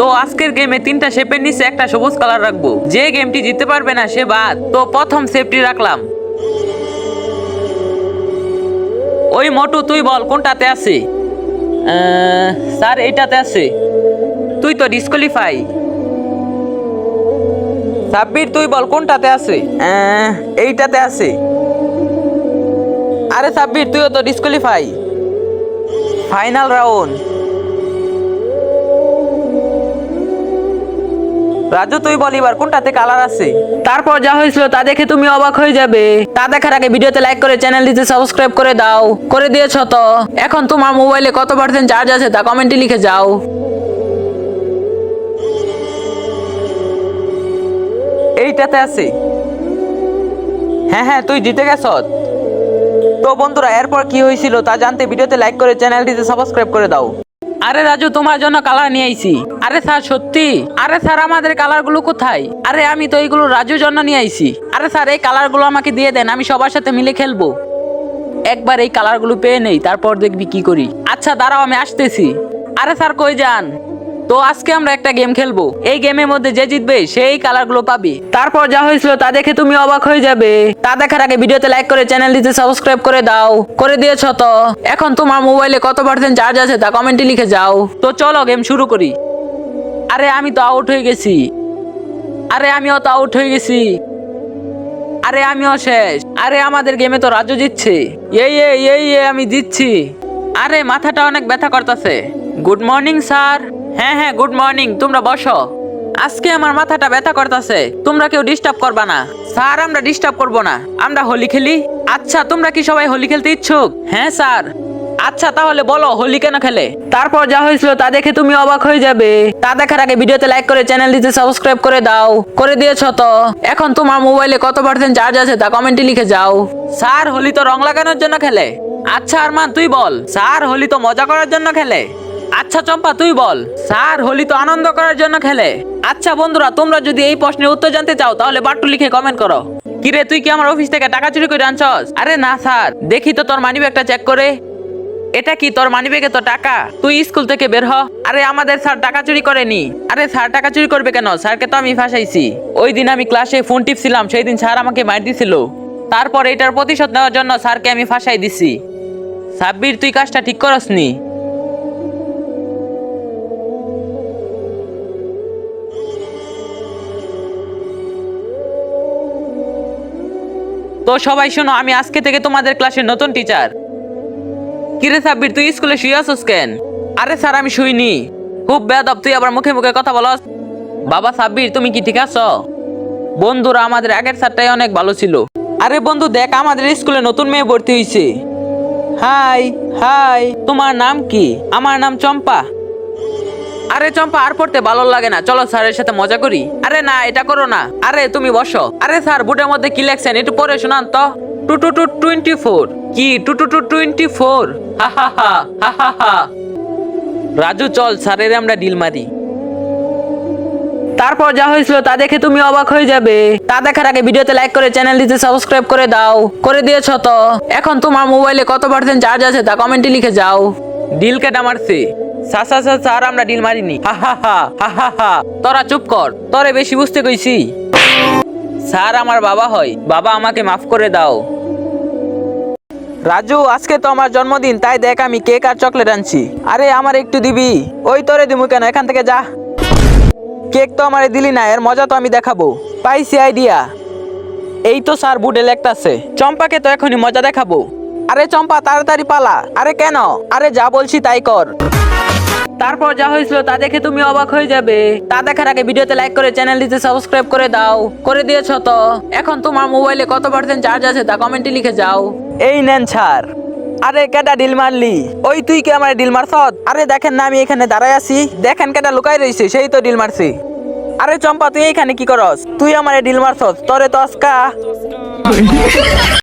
তো আজকের গেমে তিনটা শেপের নিচে একটা সবুজ কালার রাখব। যে গেমটি জিততে পারবে না, সে বাদ। তো প্রথম সেফটি রাখলাম। ওই মোটু, তুই বল, কোনটাতে আছে? স্যার এইটাতে আছে। তুই তো ডিসকোয়ালিফাই সাব্বির, তুই বল, কোনটাতে আছে? এইটাতে আছে। আরে সাব্বির, তুইও তো ডিসকোয়ালিফাই ফাইনাল রাউন্ড রাজু তুই বল এবার কোনটাতে কালার আছে? তারপর যা হয়েছিল তা দেখে তুমি অবাক হয়ে যাবে। তা দেখার আগে ভিডিওতে লাইক করে চ্যানেলটিতে সাবস্ক্রাইব করে দাও। করে দিয়েছ তো? এখন তোমার মোবাইলে কত পার্সেন্ট চার্জ আছে তা কমেন্টে লিখে যাও। এইটাতে আছে। হ্যাঁ হ্যাঁ তুই জিতে গেছ। তো বন্ধুরা এরপর কি হয়েছিল তা জানতে ভিডিওতে লাইক করে চ্যানেলটিতে সাবস্ক্রাইব করে দাও। আরে রাজু, তোমার জন্য কালার নিয়ে আইছি। আরে স্যার, সত্যি? আরে স্যার, আমাদের কালারগুলো কোথায়? আরে আমি তো এইগুলো রাজুর জন্য নিয়ে আইছি। আরে স্যার, এই কালারগুলো আমাকে দিয়ে দেন, আমি সবার সাথে মিলে খেলব। একবার এই কালারগুলো পেয়ে নেই, তারপর দেখবি কি করি। আচ্ছা দাঁড়াও, আমি আসতেছি। আরে স্যার, কই যান? তো আজকে আমরা একটা গেম খেলব। এই গেমের মধ্যে যে জিতবে, সেই কালারগুলো পাবে। তারপর যা হয়েছিল তা দেখে তুমি অবাক হয়ে যাবে। তা দেখার আগে ভিডিওতে লাইক করে চ্যানেলটিতে সাবস্ক্রাইব করে দাও। করে দিয়েছ তো? এখন তোমার মোবাইলে কত পার্সেন্ট চার্জ আছে তা কমেন্টে লিখে যাও। তো চলো গেম শুরু করি। আরে, আমি তো আউট হয়ে গেছি। আরে, আমিও তো আউট হয়ে গেছি। আরে, আমিও শেষ। আরে, আমাদের গেমে তো রাজু জিতছে। এই এই এই আমি জিতছি। আরে, মাথাটা অনেক ব্যথা করতেছে। গুড মর্নিং স্যার হ্যাঁ হ্যাঁ গুড মর্নিং তোমরা বসো। আজকে আমার মাথাটা ব্যথা করতেছে তোমরা কেউ ডিস্টার্ব করবা না। স্যার আমরা ডিস্টার্ব করব না। আমরা হোলি খেলি। আচ্ছা তোমরা কি সবাই হোলি খেলতে ইচ্ছুক? হ্যাঁ স্যার। আচ্ছা তাহলে বলো হোলি কেন খেলে? তারপর যা হয়েছিল তা দেখে তুমি অবাক হয়ে যাবে। তা দেখার আগে ভিডিওতে লাইক করে চ্যানেল চ্যানেলটিতে সাবস্ক্রাইব করে দাও। করে দিয়েছ তো? এখন তোমার মোবাইলে কত পার্সেন্ট চার্জ আছে তা কমেন্টে লিখে যাও। স্যার হোলি তো রং লাগানোর জন্য খেলে। আচ্ছা আরমান তুই বল। স্যার হোলি তো মজা করার জন্য খেলে। আচ্ছা চম্পা, তুই বল। স্যার, হোলি তো আনন্দ করার জন্য খেলে। আচ্ছা বন্ধুরা, তোমরা যদি এই প্রশ্নের উত্তর জানতে চাও, তাহলে বাট্টু লিখে কমেন্ট করো। কিরে, তুই কি আমার অফিস থেকে টাকা চুরি করে আনছস? আরে না, স্যার। দেখি তো তোর মানিব্যাগটা চেক করে। এটা কি তোর মানিব্যাগে তো টাকা? তুই স্কুল থেকে বের হ। আরে, আমাদের স্যার টাকা চুরি করেনি। আরে, স্যার টাকা চুরি করবে কেন? স্যারকে তো আমি ফাঁসাইছি। ওই দিন আমি ক্লাসে ফোন টিপছিলাম, সেই দিন স্যার আমাকে মার দিছিল। তারপর এটার প্রতিশোধ নেওয়ার জন্য স্যারকে আমি ফাঁসাই দিছি। সাব্বির, তুই কাজটা ঠিক করসনি? তো সবাই শোনো, আমি আজকে থেকে তোমাদের ক্লাসের নতুন টিচার কিরে সাব্বির, তুই স্কুলে শুয়ে আসোস কেন? আরে স্যার, আমি শুইনি। খুব বেদব তুই আবার মুখে মুখে কথা বলস। বাবা সাব্বির, তুমি কি ঠিক আছো? বন্ধুরা, আমাদের আগের স্যারটাই অনেক ভালো ছিল। আরে বন্ধু, দেখ, আমাদের স্কুলে নতুন মেয়ে ভর্তি হয়েছে হাই হাই, তোমার নাম কি? আমার নাম চম্পা। আরে চম্পা, আর পড়তে ভালো লাগে না। চলো স্যারের সাথে মজা করি। আরে না, এটা করো না। আরে, তুমি বসো। আরে স্যার, বুটের মধ্যে কি লেখছেন? একটু পড়ে শোনান তো। Two two two twenty four. কি? Two two two twenty four? হা হা হা হা হা রাজু, চল, স্যারের আমরা ডিল মারি। তারপর যা হয়েছিল তা দেখে তুমি অবাক হয়ে যাবে। তা দেখার আগে ভিডিওতে লাইক করে চ্যানেলটিতে সাবস্ক্রাইব করে দাও। করে দিয়েছ তো। এখন তোমার মোবাইলে কত পার্সেন্ট চার্জ আছে তা কমেন্টে লিখে যাও। ডিল কেটে মারছে সা সা সা স্যার, আমরা ডিল মারিনি। হা হা হা হা হা হা। তোরা চুপ কর, তোরে বেশি বুঝতে কইছি। স্যার, আমার বাবা হয়। বাবা আমাকে মাফ করে দাও। রাজু, আজকে তো আমার জন্মদিন, তাই দেখ আমি কেক আর চকলেট আনছি। আরে, আমার একটু দিবি? ওই তোরে দিমু কেন? এখান থেকে যা। কেক তো আমারে দিলি না, এর মজা তো আমি দেখাবো। পাইছি আইডিয়া। এই তো স্যার বুডে লেখতাছে। চম্পাকে তো এখনই মজা দেখাবো। আরে, চম্পা, তাড়াতাড়ি পালা। আরে, কেন? আরে, যা বলছি তাই কর। তারপর যা হয়েছিল তা দেখে তুমি অবাক হয়ে যাবে। তা দেখার আগে ভিডিওতে লাইক করে চ্যানেলটিতে সাবস্ক্রাইব করে দাও। করে দিয়েছ তো? এখন তোমার মোবাইলে কত পার্সেন্ট চার্জ আছে তা কমেন্টে লিখে যাও। এই নেন ছাড় আরে কেটা ডিল মারলি? ওই তুই কি আমার ডিল মারছ আরে দেখেন না, আমি এখানে দাঁড়ায় আছি। দেখেন কেটা লুকাই রইছে, সেই তো ডিল মারছি। আরে চম্পা, তুই এখানে কি করস? তুই আমার ডিল মারছস তোরে তো আজকা